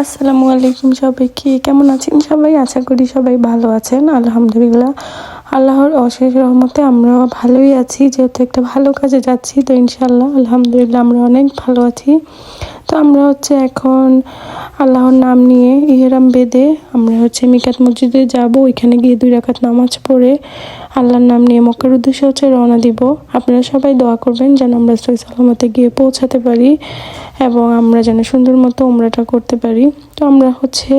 আসসালামু আলাইকুম সবাইকে কেমন আছেন সবাই? আশা করি সবাই ভালো আছেন, আলহামদুলিল্লাহ। আল্লাহর অশেষ রহমতে আমরা ভালোই আছি, যেহেতু একটা ভালো কাজে যাচ্ছি, তো ইনশাল্লাহ আলহামদুলিল্লাহ আমরা অনেক ভালো আছি। তো আমরা হচ্ছে এখন আল্লাহর নাম নিয়ে ইহেরাম বেদে আমরা হচ্ছে মিকাত মসজিদে যাব, ওইখানে গিয়ে দুই রাকাত নামাজ পড়ে আল্লাহর নাম নিয়ে মক্কার উদ্দেশ্যে হচ্ছে রওনা দিব। আপনারা সবাই দোয়া করবেন যেন আমরা সই সালামতে গিয়ে পৌঁছাতে পারি। এবং আমরা যেন সুন্দর মতো উমরাটা করতে পারি। তো আমরা হচ্ছে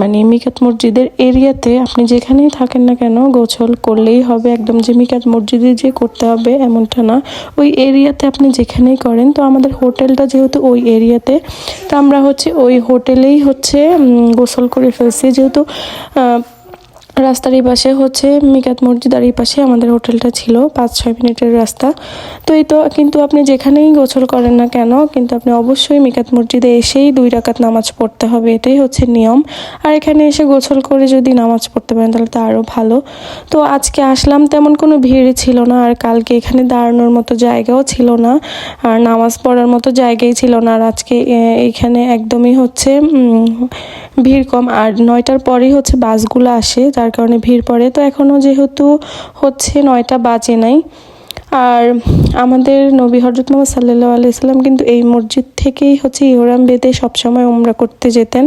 মানে মিকাত মসজিদের এরিয়াতে আপনি যেখানেই থাকেন না কেন, গোছল করলেই হবে। একদম যে মিকাত মসজিদে যে করতে হবে এমনটা না। ওই এরিয়াতে আপনি যেখানেই করেন, তো আমাদের হোটেলটা যেহেতু ওই এরিয়াতে, তো আমরা হচ্ছে ওই হোটেলেই হচ্ছে গোসল করে ফেলছি। যেহেতু রাস্তার এই পাশে হচ্ছে মিকাত মসজিদ আর এই পাশে আমাদের হোটেলটা ছিল পাঁচ ছয় মিনিটের রাস্তা। তো এই তো কিন্তু আপনি যেখানেই গোসল করেন না কেন কিন্তু আপনি অবশ্যই মিকাত মসজিদে এসেই দুই রাকাত নামাজ পড়তে হবে এটাই হচ্ছে নিয়ম। আর এখানে এসে গোসল করে যদি নামাজ পড়তে পারেন তাহলে তো আরও ভালো। তো আজকে আসলাম তেমন কোনো ভিড় ছিল না আর কালকে এখানে দাঁড়ানোর মতো জায়গাও ছিল না আর নামাজ পড়ার মতো জায়গাই ছিল না আর আজকে এ, এইখানে একদমই হচ্ছে ভিড় কম। আর নয়টার পরেই হচ্ছে বাসগুলো আসে যার কারণে ভিড় পড়ে। তো এখনও যেহেতু হচ্ছে নয়টা বাজে নাই আর আমাদের নবী হজরত মোহাম্মদ সাল্লাহ আলাইসাল্লাম কিন্তু এই মসজিদ থেকেই হচ্ছে ইহরাম বেদে সবসময় উমরা করতে যেতেন।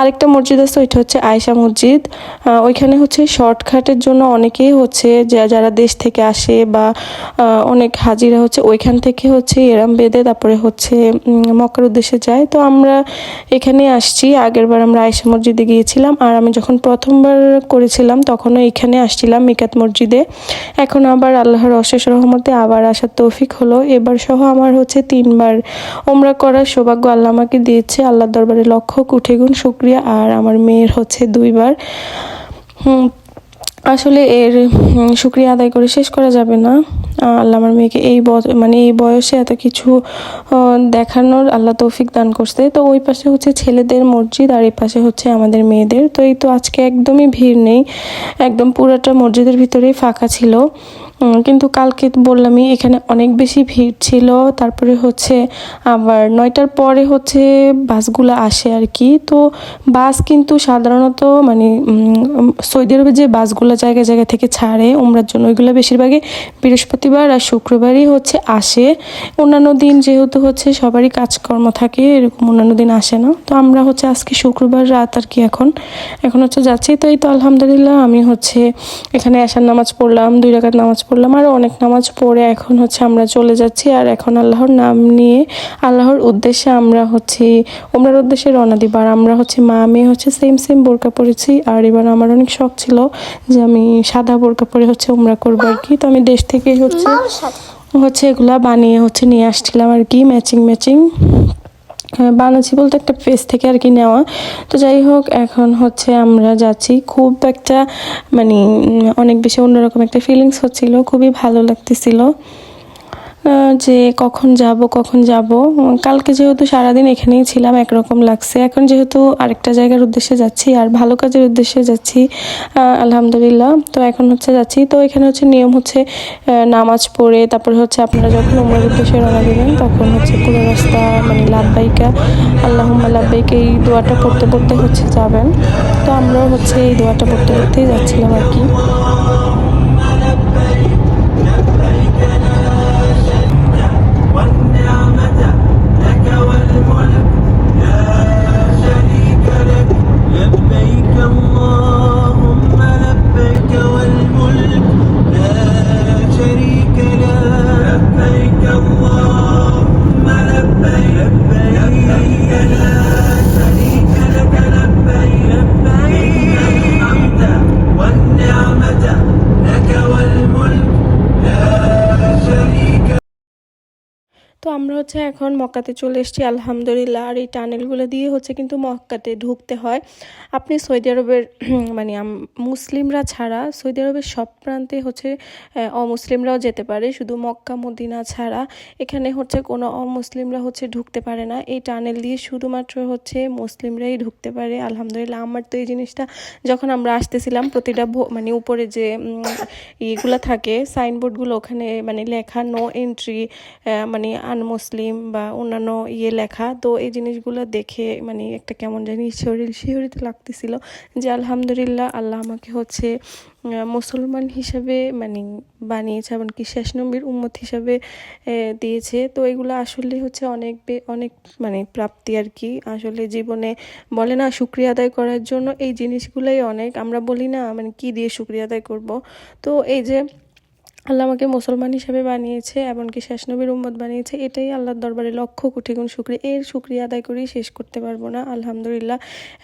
আরেকটা মসজিদ আছে, ওইটা হচ্ছে আয়সা মসজিদ। ওইখানে হচ্ছে শর্টকাটের জন্য অনেকেই হচ্ছে যারা দেশ থেকে আসে বা অনেক হাজিরা হচ্ছে ওইখান থেকে হচ্ছে এরাম বেদে তারপরে হচ্ছে মক্কার উদ্দেশ্যে যায়। তো আমরা এখানে আসছি আগের বার আমরা আয়সা মসজিদে গিয়েছিলাম আর আমি যখন প্রথমবার করেছিলাম তখনও এখানে আসছিলাম মিকাত মসজিদে। এখন আবার আল্লাহর অশেষ রহমতে আবার আসার তৌফিক হলো। এবার সহ আমার হচ্ছে তিনবার ওমরা করার সৌভাগ্য আল্লাহ আমাকে দিয়েছে। আল্লাহর দরবারে লক্ষ, কোটি গুণ শুক্রিয়া। আর আমার মেয়ের হচ্ছে দুইবার। আসলে এর শুক্রিয়া আদায় করে শেষ করা যাবে না। আল্লাহ আমার মেয়েকে এই মানে এই বয়সে এত কিছু দেখানোর আল্লাহ তৌফিক দান করছে। তো ওই পাশে হচ্ছে ছেলেদের মসজিদ আর এই পাশে হচ্ছে আমাদের মেয়েদের। তো এই তো আজকে একদমই ভিড় নেই। একদম পুরোটা মসজিদের ভিতরেই ফাঁকা ছিল। কিন্তু কালকে বললামই এখানে অনেক বেশি ভিড় ছিল, তারপরে হচ্ছে আবার নয়টার পরে হচ্ছে বাসগুলো আসে আর কি। তো বাস কিন্তু সাধারণত মানে সৌদি আরবে যে বাসগুলো জায়গায় জায়গা থেকে ছাড়ে ওমরার জন্য ওইগুলো বেশিরভাগই বৃহস্পতিবার আর শুক্রবারই হচ্ছে আসে। অন্যান্য দিন যেহেতু হচ্ছে সবারই কাজকর্ম থাকে, এরকম অন্যান্য দিন আসে না। তো আমরা হচ্ছে আজকে শুক্রবার রাত আর কি এখন। এখন হচ্ছে যাচ্ছি। তো এই তো আলহামদুলিল্লাহ আমি হচ্ছে এখানে আসার নামাজ পড়লাম, দুই রাকাত নামাজ পড়লাম আর অনেক নামাজ পড়ে এখন হচ্ছে আমরা চলে যাচ্ছি। আর এখন আল্লাহর নাম নিয়ে আল্লাহর উদ্দেশ্যে আমরা হচ্ছে ওমরার উদ্দেশ্যে রওনা দিব। আর আমরা হচ্ছে মা মেয়ে হচ্ছে সেম সেম বোরকা পরেছি। আর এবার আমার অনেক শখ ছিল যে আমি সাদা বোরকা পরে হচ্ছে ওমরা করব আর কি। তো আমি দেশ থেকে হচ্ছে হচ্ছে এগুলা বানিয়ে হচ্ছে নিয়ে আসছিলাম আর কি ম্যাচিং ম্যাচিং বানাচ্ছি বলতে একটা পেজ থেকে আর কি নেওয়া। তো যাই হোক, এখন হচ্ছে আমরা যাচ্ছি। খুব একটা মানে অনেক বেশি অন্যরকম একটা ফিলিংস হচ্ছিল। খুবই ভালো লাগতেছিল। যে কখন যাব কখন যাব। কালকে যেহেতু সারাদিন এখানেই ছিলাম, একরকম লাগছে। এখন যেহেতু আরেকটা জায়গার উদ্দেশ্যে যাচ্ছি আর ভালো কাজের উদ্দেশ্যে যাচ্ছি আলহামদুলিল্লাহ। তো এখন হচ্ছে যাচ্ছি। তো এখানে হচ্ছে নিয়ম হচ্ছে নামাজ পড়ে, তারপরে হচ্ছে আপনারা যখন উমরের উদ্দেশ্যে রওনা দেবেন, তখন হচ্ছে পুরো রাস্তা মানে লাভবাইকা আল্লাহ লাভবাইকা এই দোয়াটা পড়তে পড়তে হচ্ছে যাবেন। তো আমরাও হচ্ছে এই দোয়াটা পড়তে, পড়তেই যাচ্ছিলাম আর কি। হচ্ছে এখন মক্কাতে চলে এসেছি, আলহামদুলিল্লাহ। আর এই টানেলগুলো দিয়ে হচ্ছে কিন্তু মক্কাতে ঢুকতে হয়। আপনি সৌদি আরবের মানে মুসলিমরা ছাড়া সৌদি আরবের সব প্রান্তে হচ্ছে অমুসলিমরাও যেতে পারে। শুধু মক্কা, মদিনা ছাড়া এখানে হচ্ছে কোনো অমুসলিমরা হচ্ছে ঢুকতে পারে না। এই টানেল দিয়ে শুধুমাত্র হচ্ছে মুসলিমরাই ঢুকতে পারে। আলহামদুলিল্লাহ, আমার তো এই জিনিসটা যখন আমরা আসতেছিলাম, প্রতিটা মানে উপরে যে ইয়েগুলো থাকে, সাইনবোর্ডগুলো ওখানে মানে লেখা নো এন্ট্রি মানে আনমুসলিম মুসলিম বা অন্যান্য ইয়ে লেখা, তো এই জিনিসগুলো দেখে মানে একটা কেমন জানি শরীর শিহরিতে লাগতেছিল যে আলহামদুলিল্লাহ আল্লাহ আমাকে হচ্ছে মুসলমান হিসাবে মানে বানিয়েছে এমনকি শেষ নবীর উম্মত হিসাবে দিয়েছে। তো এগুলো আসলে হচ্ছে অনেক অনেক মানে প্রাপ্তি আর কি। আসলে জীবনে বলে না শুক্রিয়া আদায় করার জন্য এই জিনিসগুলোই অনেক। আমরা বলি না মানে কি দিয়ে শুক্রিয়া আদায় করব? তো এই যে আল্লাহ আমাকে মুসলমান হিসেবে বানিয়েছে, এমনকি শেষ নবীর উম্মত বানিয়েছে। এটাই আল্লাহর দরবারে লক্ষ কোটি গুণ শুক্রিয়া। এর শুক্রিয়া আদায় করেই শেষ করতে পারব না। আলহামদুলিল্লাহ,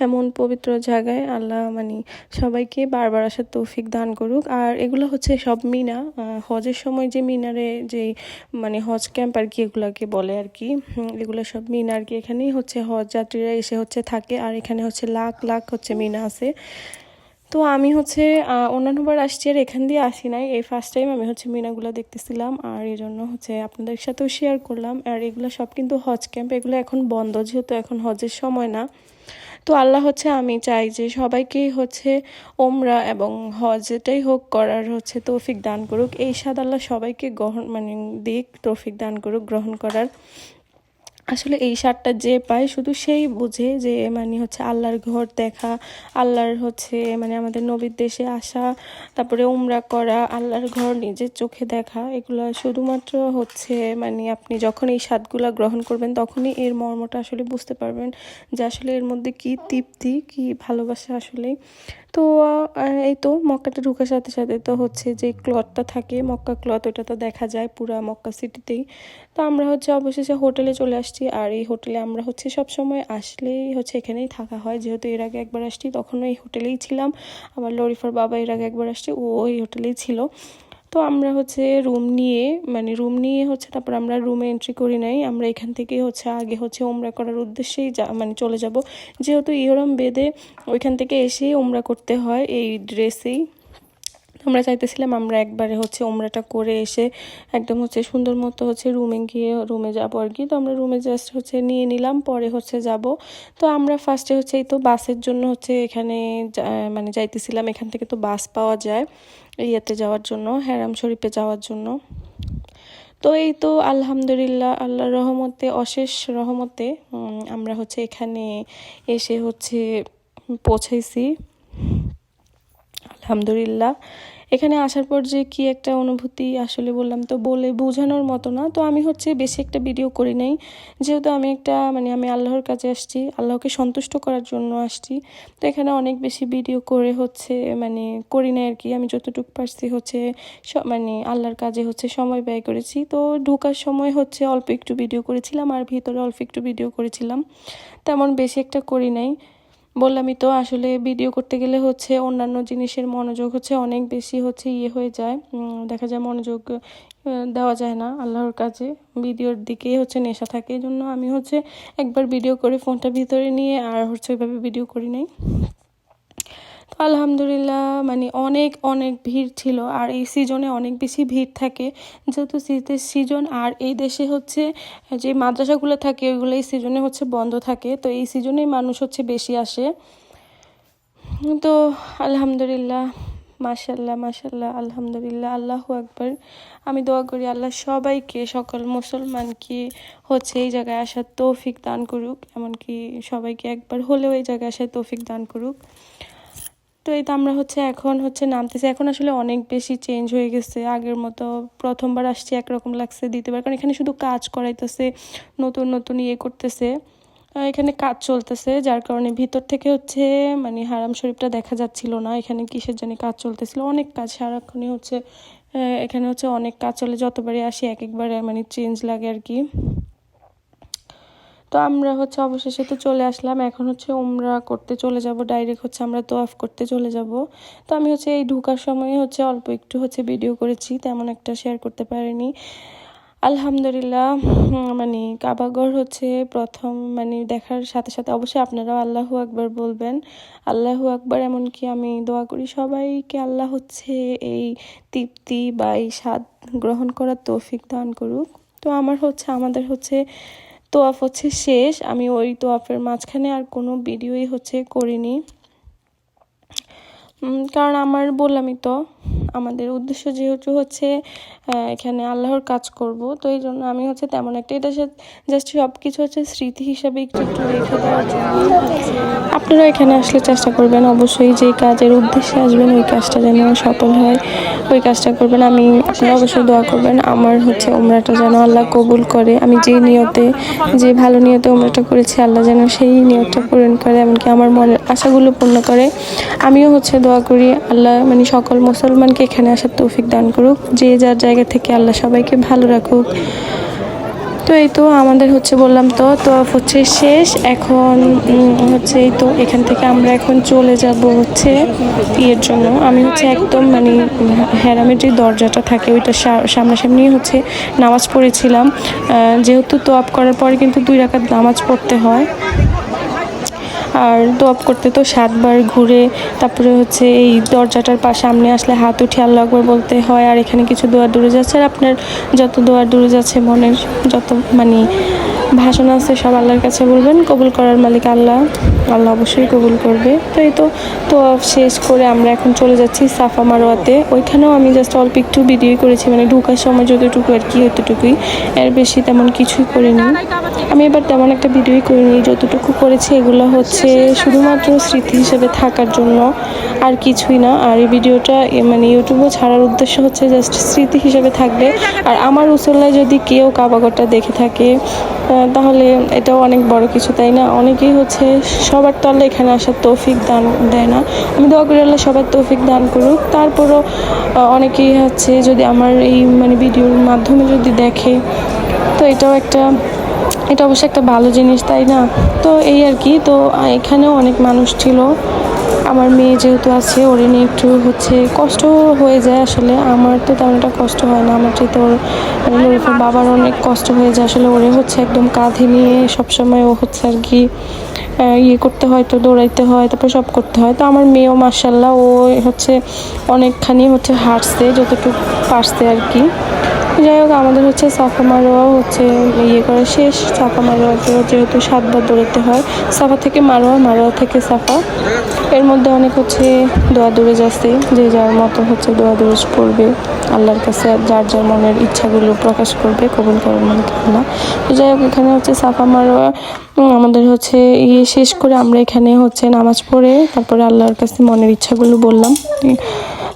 এমন পবিত্র জায়গায় আল্লাহ মানে সবাইকে বারবার আসার তৌফিক দান করুক। আর এগুলো হচ্ছে সব মিনা। হজের সময় যে মিনারে যে মানে হজ ক্যাম্প আর কি এগুলাকে বলে আর কি এগুলো সব মিনা আর কি। এখানেই হচ্ছে হজ যাত্রীরা এসে হচ্ছে থাকে। আর এখানে হচ্ছে লাখ লাখ হচ্ছে মিনা আছে। তো আমি হচ্ছে অন্যান্যবার আসছি আর এখান দিয়ে আসি নাই। এই ফার্স্ট টাইম আমি হচ্ছে মিনাগুলো দেখতেছিলাম আর এই জন্য হচ্ছে আপনাদের সাথেও শেয়ার করলাম। আর এগুলো সব কিন্তু হজ ক্যাম্প এগুলো এখন বন্ধ যেহেতু এখন হজের সময় না। তো আল্লাহ হচ্ছে আমি চাই যে সবাইকেই হচ্ছে ওমরা এবং হজ যেটাই হোক করার হচ্ছে তৌফিক দান করুক। এই সাদ আল্লাহ সবাইকে গ্রহণ মানে দিক তৌফিক দান করুক, গ্রহণ করার। আসলে এই স্বাদটা যে পায়, শুধু সেই বুঝে যে মানে হচ্ছে আল্লাহর ঘর দেখা, আল্লাহর হচ্ছে মানে আমাদের নবীর দেশে আসা, তারপরে উমরা করা, আল্লাহর ঘর নিজের চোখে দেখা, এগুলো শুধুমাত্র হচ্ছে মানে আপনি যখন এই স্বাদগুলো গ্রহণ করবেন, তখনই এর মর্মটা আসলে বুঝতে পারবেন যে আসলে এর মধ্যে কি তৃপ্তি, কি ভালোবাসা আসলে। তো এই তো মক্কাটা ঢুকার সাথে সাথে তো হচ্ছে যে ক্লথটা থাকে, মক্কা ক্লথ, ওটা তো দেখা যায় পুরো মক্কা সিটিতেই। তো আমরা হচ্ছে অবশেষে হোটেলে চলে আসছি আর এই হোটেলে আমরা হচ্ছে সব সময় আসলেই হচ্ছে এখানেই থাকা হয়। যেহেতু এর আগে একবার আসছি, তখনও এই হোটেলেই ছিলাম। আবার লরিফার বাবা এর আগে একবার আসছে, ও এই হোটেলেই ছিল। তো আমরা হচ্ছে রুম নিয়ে মানে রুম নিয়ে হচ্ছে তারপর আমরা রুমে এন্ট্রি করি নাই। আমরা এখান থেকে হচ্ছে আগে হচ্ছে ওমরা করার উদ্দেশ্যেই যা মানে চলে যাব। যেহেতু ইহরম বেদে ওইখান থেকে এসে ওমরা করতে হয় এই ড্রেসেই আমরা চাইতেছিলাম আমরা একবারে হচ্ছে ওমরাটা করে এসে একদম হচ্ছে সুন্দর মতো হচ্ছে রুমে গিয়ে রুমে যাব আর কি। তো আমরা রুমে জাস্ট হচ্ছে নিয়ে নিলাম, পরে হচ্ছে যাব। তো আমরা ফার্স্টে হচ্ছে এই তো বাসের জন্য হচ্ছে এখানে মানে যাইতেছিলাম। এখান থেকে তো বাস পাওয়া যায়। ইয়েতে যাওয়ার জন্য হ্যারাম শরীফে যাওয়ার জন্য। তো এই তো আলহামদুলিল্লাহ আল্লাহ রহমতে, অশেষ রহমতে আমরা হচ্ছে এখানে এসে হচ্ছে পৌঁছেছি। আলহামদুলিল্লাহ। এখানে আসার পর যে কি একটা অনুভূতি আসলে বললাম তো বলে বোঝানোর মতো না। তো আমি হচ্ছে বেশি একটা ভিডিও করি নাই। যেহেতু আমি একটা মানে আমি আল্লাহর কাছে আসছি, আল্লাহকে সন্তুষ্ট করার জন্য আসছি। তো এখানে অনেক বেশি ভিডিও করে হচ্ছে মানে করি নাই আর কি। আমি যতটুকু পারছি হচ্ছে মানে আল্লাহর কাজে হচ্ছে সময় ব্যয় করেছি। তো ঢোকার সময় হচ্ছে অল্প একটু ভিডিও করেছিলাম আর ভিতরে অল্প একটু ভিডিও করেছিলাম। তেমন বেশি একটা করি নাই। বললামই তো, আসলে ভিডিও করতে গেলে হচ্ছে অন্যান্য জিনিসের মনোযোগ হচ্ছে অনেক বেশি হচ্ছে ইয়ে হয়ে যায়। দেখা যায় মনোযোগ দেওয়া যায় না আল্লাহর কাছে। ভিডিওর দিকেই হচ্ছে নেশা থাকে, এই জন্য আমি হচ্ছে একবার ভিডিও করে ফোনটা ভিতরে নিয়ে আর হচ্ছে ওইভাবে ভিডিও করি নাই। আলহামদুলিল্লাহ মানে অনেক অনেক ভিড় ছিল আর এই সিজনে অনেক বেশি ভিড় থাকে। যেহেতু শীতের সিজন আর এই দেশে হচ্ছে যে মাদ্রাসাগুলো থাকে, ওইগুলো এই সিজনে হচ্ছে বন্ধ থাকে, তো এই সিজনেই মানুষ হচ্ছে বেশি আসে। তো আলহামদুলিল্লাহ মাশাল্লাহ মাশাল্লাহ আলহামদুলিল্লাহ, আল্লাহ আকবার। আমি দোয়া করি আল্লাহ সবাইকে, সকল মুসলমানকে হচ্ছে এই জায়গায় আসার তৌফিক দান করুক, এমনকি সবাইকে একবার হলেও এই জায়গায় আসার তৌফিক দান করুক। তো এই তো আমরা হচ্ছে এখন হচ্ছে নামতেছি। এখন আসলে অনেক বেশি চেঞ্জ হয়ে গেছে। আগের মতো প্রথমবার আসছি, একরকম লাগছে দ্বিতীয়বার। কারণ এখানে শুধু কাজ করাইতেছে, নতুন নতুন ইয়ে করতেছে। এখানে কাজ চলতেছে, যার কারণে ভিতর থেকে হচ্ছে মানে হারাম শরীফটা দেখা যাচ্ছিল না। এখানে কিসের জন্য কাজ চলতেছিল? অনেক কাজ। সারাক্ষণই হচ্ছে এখানে হচ্ছে অনেক কাজ চলে। যতবারই আসি এক একবারে মানে চেঞ্জ লাগে আর কি। তো আমরা হচ্ছে অবশেষে তো চলে আসলাম। এখন হচ্ছে ওমরা করতে চলে যাব ডাইরেক্ট হচ্ছে আমরা তোয়াফ করতে চলে যাব। তো আমি হচ্ছে এই ঢোকার সময় হচ্ছে অল্প একটু হচ্ছে ভিডিও করেছি, তেমন একটা শেয়ার করতে পারিনি। আলহামদুলিল্লাহ মানে কাবাগর হচ্ছে প্রথম মানে দেখার সাথে সাথে অবশ্যই আপনারাও আল্লাহু আকবার বলবেন। আল্লাহু আকবার এমনকি আমি দোয়া করি সবাইকে, আল্লাহ হচ্ছে এই তৃপ্তি বা এই স্বাদ গ্রহণ করার তৌফিক দান করুক। তো আমার হচ্ছে, আমাদের হচ্ছে তোয়াফ হচ্ছে শেষ। আমি ওই তোয়াফের মাঝখানে আর কোনো ভিডিওই হচ্ছে করিনি। কারণ আমার বললামই তো আমাদের উদ্দেশ্য যেহেতু হচ্ছে এখানে আল্লাহর কাজ করব, তো এই জন্য আমি হচ্ছে তেমন একটা এটা জাস্ট সব কিছু হচ্ছে স্মৃতি হিসাবে একটু একটু রেখে দেওয়ার জন্য আপনারা এখানে আসলে চেষ্টা করবেন অবশ্যই যে কাজের উদ্দেশ্যে আসবেন, ওই কাজটা যেন সফল হয়, ওই কাজটা করবেন। আমি আপনারা অবশ্যই দোয়া করবেন, আমার হচ্ছে ওমরাটা যেন আল্লাহ কবুল করে। আমি যে নিয়তে, যে ভালো নিয়তে ওমরাটা করেছি, আল্লাহ যেন সেই নিয়তটা পূরণ করে, এমনকি আমার মনের আশাগুলো পূর্ণ করে। আমিও হচ্ছে দোয়া করি, আল্লাহ মানে সকল মুসলমানকে এখানে আসার তৌফিক দান করুক। যে যার জায়গা থেকে আল্লাহ সবাইকে ভালো রাখুক। তো এই তো আমাদের হচ্ছে বললাম তো তো হচ্ছে শেষ। এখন হচ্ছে এই তো এখান থেকে আমরা এখন চলে যাব হচ্ছে ইয়ের জন্য। আমি হচ্ছে একদম মানে হ্যারামের যে দরজাটা থাকে, ওইটা সামনাসামনি হচ্ছে নামাজ পড়েছিলাম। যেহেতু তো আপ করার পরে কিন্তু দুই রাকাত নামাজ পড়তে হয়। আর দোয়াব করতে তো সাতবার ঘুরে, তারপরে হচ্ছে এই দরজাটার পাশে সামনে আসলে হাত উঠে আল্লাহ আকবর বলতে হয়, আর এখানে কিছু দোয়ার দূরে যাচ্ছে, আর আপনার যত দোয়ার দূরে যাচ্ছে মনের যত মানে ভাষণ আছে সব আল্লাহর কাছে বলবেন, কবুল করার মালিক আল্লাহ আল্লাহ অবশ্যই কবুল করবে। তো এই তো তো শেষ করে আমরা এখন চলে যাচ্ছি সাফা মারোয়াতে ওইখানেও আমি জাস্ট অল্প একটু ভিডিও করেছি মানে ঢোকার সময় যতটুকু আর কি অতটুকুই এর বেশি তেমন কিছুই করিনি। আমি এবার তেমন একটা ভিডিওই করিনি। যতটুকু করেছি এগুলো হচ্ছে শুধুমাত্র স্মৃতি হিসেবে থাকার জন্য, আর কিছুই না। আর এই ভিডিওটা মানে ইউটিউবে ছাড়ার উদ্দেশ্য হচ্ছে জাস্ট স্মৃতি হিসেবে থাকবে। আর আমার উসল্লায় যদি কেউ কাবাগরটা দেখে থাকে তাহলে এটাও অনেক বড় কিছু, তাই না? অনেকেই হচ্ছে সবার তো আল্লাহ এখানে আসার তৌফিক দান দেয় না। আমি দোয়া করি আল্লাহ সবার তৌফিক দান করুক। তারপরও অনেকেই হচ্ছে যদি আমার এই মানে ভিডিওর মাধ্যমে যদি দেখে, তো এটাও একটা এটা অবশ্যই একটা ভালো জিনিস তাই না? তো এই আর কি তো এখানেও অনেক মানুষ ছিল। আমার মেয়ে যেহেতু আছে ওরে নিয়ে একটু হচ্ছে কষ্ট হয়ে যায় আসলে। আমার তো তেমন একটা কষ্ট হয় না। আমার চাইতে ওর বাবার অনেক কষ্ট হয়ে যায় আসলে। ওরে হচ্ছে একদম কাঁধে নিয়ে সবসময় ও হচ্ছে আর কি ইয়ে করতে হয় তো দৌড়াইতে হয় তারপর সব করতে হয়। তো আমার মেয়েও মার্শাল্লাহ ও হচ্ছে অনেকখানি হচ্ছে হাঁটছে যতটুকু পারছে আর কি। যাই হোক, আমাদের হচ্ছে সাফা মারোয়া হচ্ছে ইয়ে করে শেষ। সাফা মারোয়াতেও যেহেতু সাতবার দৌড়াতে হয়, সাফা থেকে মারোয়া মারোয়া থেকে সাফা। এর মধ্যে অনেক হচ্ছে দোয়া দূরে যাচ্ছে, যে যার মতো হচ্ছে দোয়া দূরে পড়বে। আল্লাহর কাছে যার যার মনের ইচ্ছাগুলো প্রকাশ করবে, কবুল করার মনে আল্লাহ তো যাই হোক, এখানে হচ্ছে সাফা মারোয়া আমাদের হচ্ছে ইয়ে শেষ করে আমরা এখানে হচ্ছে নামাজ পড়ে, তারপরে আল্লাহর কাছে মনের ইচ্ছাগুলো বললাম।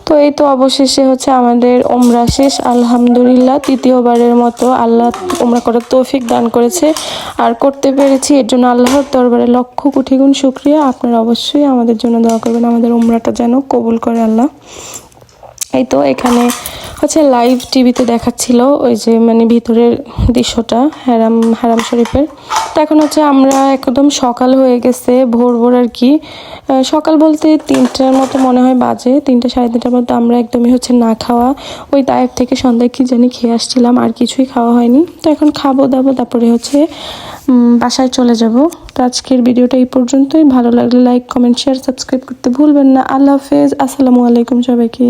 তো এই তো অবশেষে হচ্ছে আমাদের ওমরা শেষ। আলহামদুলিল্লাহ, তৃতীয়বারের মতো আল্লাহ ওমরা করার তৌফিক দান করেছে। আর করতে পেরেছি এর জন্য আল্লাহর দরবারে লক্ষ কোটি গুণ শুক্রিয়া। আপনারা অবশ্যই আমাদের জন্য দোয়া করবেন। আমাদের ওমরাটা যেন কবুল করে আল্লাহ। এই তো এখানে হচ্ছে লাইভ টিভিতে দেখাচ্ছিল ওই যে মানে ভিতরের দৃশ্যটা, হারাম হারাম শরীফের। তো এখন হচ্ছে আমরা একদম সকাল হয়ে গেছে, ভোর ভোর আর কি। সকাল বলতে তিনটার মতো মনে হয় বাজে, তিনটা সাড়ে তিনটার মধ্যে আমরা একদমই হচ্ছে না খাওয়া। ওই তায়েব থেকে সন্ধ্যায় কি জানি খেয়ে আসছিলাম, আর কিছুই খাওয়া হয়নি। তো এখন খাব দাবো, তারপরে হচ্ছে বাসায় চলে যাব। তো আজকের ভিডিওটা এই পর্যন্তই। ভালো লাগলে লাইক কমেন্ট শেয়ার সাবস্ক্রাইব করতে ভুলবেন না। আল্লাহ হাফেজ। আসসালামু আলাইকুম সবাইকে।